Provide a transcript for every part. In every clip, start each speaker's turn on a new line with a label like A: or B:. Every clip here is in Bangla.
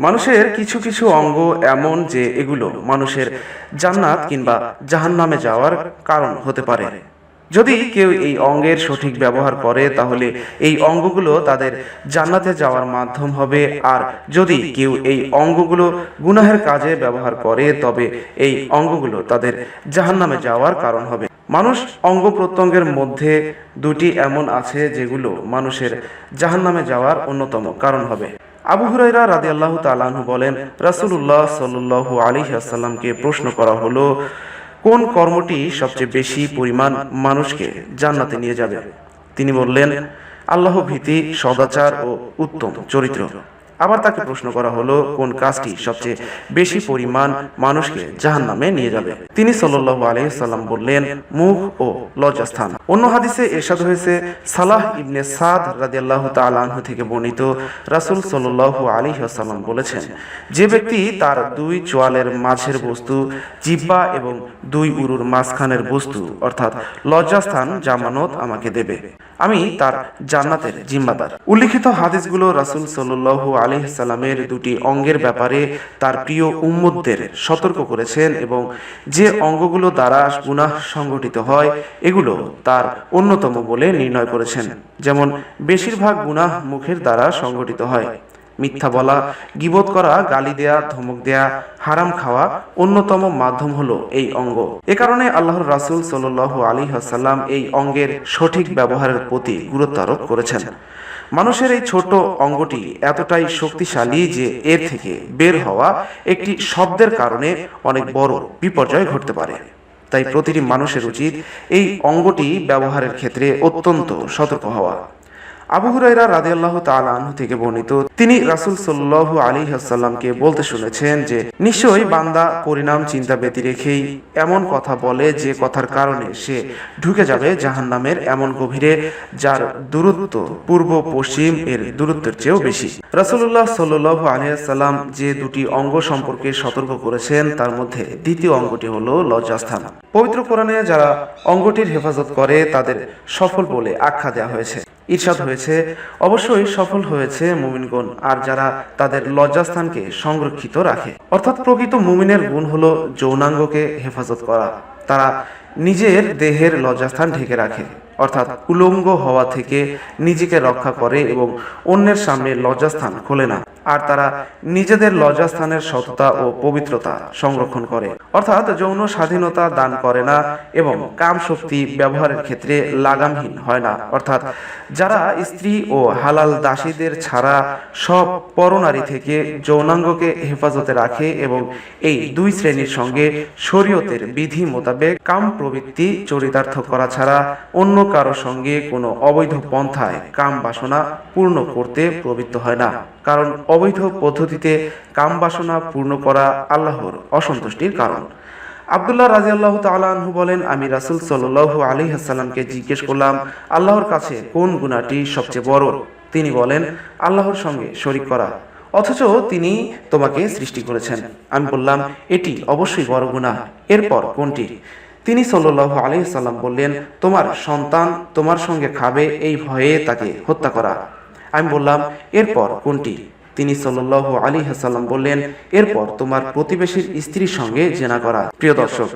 A: মানুষের কিছু কিছু অঙ্গ এমন যে এগুলো মানুষের জান্নাত কিংবা জাহান্নামে যাওয়ার কারণ হতে পারে। যদি কেউ এই অঙ্গের সঠিক ব্যবহার করে, তাহলে এই অঙ্গগুলো তাদের জান্নাতে যাওয়ার মাধ্যম হবে। আর যদি কেউ এই অঙ্গগুলো গুনাহের কাজে ব্যবহার করে, তবে এই অঙ্গগুলো তাদের জাহান্নামে যাওয়ার কারণ হবে। মানুষ অঙ্গ প্রত্যঙ্গের মধ্যে দুটি এমন আছে, যেগুলো মানুষের জাহান্নামে যাওয়ার অন্যতম কারণ হবে। আবু হুরাইরা রাদি আল্লাহ তালাহু বলেন রাসুল্লাহ সাল্লু আলী আসাল্লামকে প্রশ্ন করা হলো, কোন কর্মটি সবচেয়ে বেশি পরিমাণ মানুষকে জান্নাতে নিয়ে যাবে? তিনি বললেন আল্লাহ ভীতি সদাচার ও উত্তম চরিত্র। আবার তাকে প্রশ্ন করা হলো, কোন কাজটি সবচেয়ে বেশি পরিমাণ মানুষকে জাহান নামে নিয়ে যাবে? তিনি সাল্লাহ আলহিসাল্লাম বললেন, মুখ ও লজ্জাস্থান। অন্য হাদিসে এরশাদ হয়েছে, সালাহ ইবনে সাদ রাদিয়াল্লাহু তাআলা আনহু থেকে বর্ণিত রাসূল সাল্লাল্লাহু আলাইহি ওয়াসাল্লাম বলেছেন, যে ব্যক্তি তার দুই চোয়ালের মাঝের বস্তু জিব্বা এবং দুই উরুর মাঝখানের বস্তু, অর্থাৎ লজ্জাস্থান, জামানত আমাকে দেবে। আমি তার জান্নাতের জিম্মাদার। উল্লিখিত হাদিসগুলো রাসূল সাল্লাল্লাহু সাল্লামের দুটি অঙ্গের ব্যাপারে তার প্রিয় উম্মদদের সতর্ক করেছেন এবং যে অঙ্গগুলো দ্বারা গুনাহ সংগঠিত হয়, এগুলো তার অন্যতম বলে নির্ণয় করেছেন। যেমন, বেশিরভাগ গুনাহ মুখের দ্বারা সংগঠিত হয়। মিথ্যা বলা, গিবত করা, গালি দেয়া, ধমক দেয়া, হারাম খাওয়া অন্যতম মাধ্যম হলো এই অঙ্গ। এ কারণে আল্লাহর রাসুল সাল্লাল্লাহু আলাইহি ওয়াসাল্লাম এই অঙ্গের সঠিক ব্যবহারের প্রতি গুরুত্ব আরোপ করেছেন। মানুষের এই ছোট অঙ্গটি এতটাই শক্তিশালী যে এর থেকে বের হওয়া একটি শব্দের কারণে অনেক বড় বিপর্যয় ঘটতে পারে। তাই প্রতিটি মানুষের উচিত এই অঙ্গটি ব্যবহারের ক্ষেত্রে অত্যন্ত সতর্ক হওয়া। আবু হুরাইরা রাদিয়াল্লাহ তাআলা আনহু থেকে বর্ণিত, তিনি রাসূল সাল্লাল্লাহু আলাইহি ওয়াসাল্লামকে বলতে শুনেছেন যে, নিশ্চয়ই বান্দা পরিণাম চিন্তা ব্যতি রেখেই এমন কথা বলে যে কথার কারণে সে ঢুকে যাবে জাহান্নামের এমন গভীরে, যার দূরত্ব পূর্ব পশ্চিম এর দূরত্বের চেয়েও বেশি। রাসুল্লাহ সাল্লাল্লাহু আলাইহি ওয়াসাল্লাম যে দুটি অঙ্গ সম্পর্কে সতর্ক করেছেন, তার মধ্যে দ্বিতীয় অঙ্গটি হলো লজ্জাস্থান। পবিত্র কোরআনে যারা অঙ্গটির হেফাজত করে, তাদের সফল বলে আখ্যা দেওয়া হয়েছে। ঈর্ষাদ হয়েছে। অবশ্যই সফল হয়েছে মুমিনগণ, আর যারা তাদের লজ্জাস্থানকে সংরক্ষিত রাখে। অর্থাৎ প্রকৃত মুমিনের গুণ হলো যৌনাঙ্গকে হেফাজত করা। তারা নিজের দেহের লজ্জাস্থান ঢেকে রাখে। অর্থাৎ উলঙ্গ হওয়া থেকে নিজেকে রক্ষা করে এবং অন্যের সামনে লজ্জাস্থান খোলে না। আর তারা নিজেদের লজ্জাস্থানের সততা ও পবিত্রতা সংরক্ষণ করে। অর্থাৎ যৌন স্বাধীনতা দান করে না এবং কাম শক্তি ব্যবহারের ক্ষেত্রে লাগামহীন হয় না। অর্থাৎ যারা স্ত্রী ও হালাল দাসীদের ছাড়া সব পরনারী থেকে যৌনাঙ্গকে হেফাজতে রাখে এবং এই দুই শ্রেণির সঙ্গে শরীয়তের বিধি মোতাবেক কাম প্রবৃত্তি চরিতার্থ করা ছাড়া অন্য কারও সঙ্গে কোনো অবৈধ পন্থায় কাম বাসনা পূর্ণ করতে প্রবৃত্ত হয় না। কারণ অবৈধ পদ্ধতিতে কাম বাসনা পূর্ণ করা আল্লাহর অসন্তুষ্টির কারণ। আবদুল্লাহ রাজি আল্লাহ তালু বলেন, আমি রাসুল সাল্লু আলী হাসাল্লামকে জিজ্ঞেস করলাম, আল্লাহর কাছে কোন গুণাটি সবচেয়ে বড়? তিনি বলেন, আল্লাহর সঙ্গে শরিক করা। অথচ তিনি তোমাকে সৃষ্টি করেছেন। আমি বললাম, এটি অবশ্যই বড় গুণা এরপর কোনটি? তিনি সাল্লাহ আলী সাল্লাম বললেন, তোমার সন্তান তোমার সঙ্গে খাবে, এই ভয়ে তাকে হত্যা করা। আমি বললাম, এরপর কোনটি? তিনি সাল্লাহ আলী হাসাল্লাম বললেন, এরপর তোমার প্রতিবেশীর স্ত্রীর সঙ্গে জেনা করা। প্রিয় দর্শক,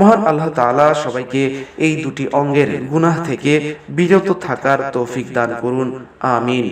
A: মহান আল্লাহ তালা সবাইকে এই দুটি অঙ্গের গুনাহ থেকে বিরত থাকার তৌফিক দান করুন। আমিন।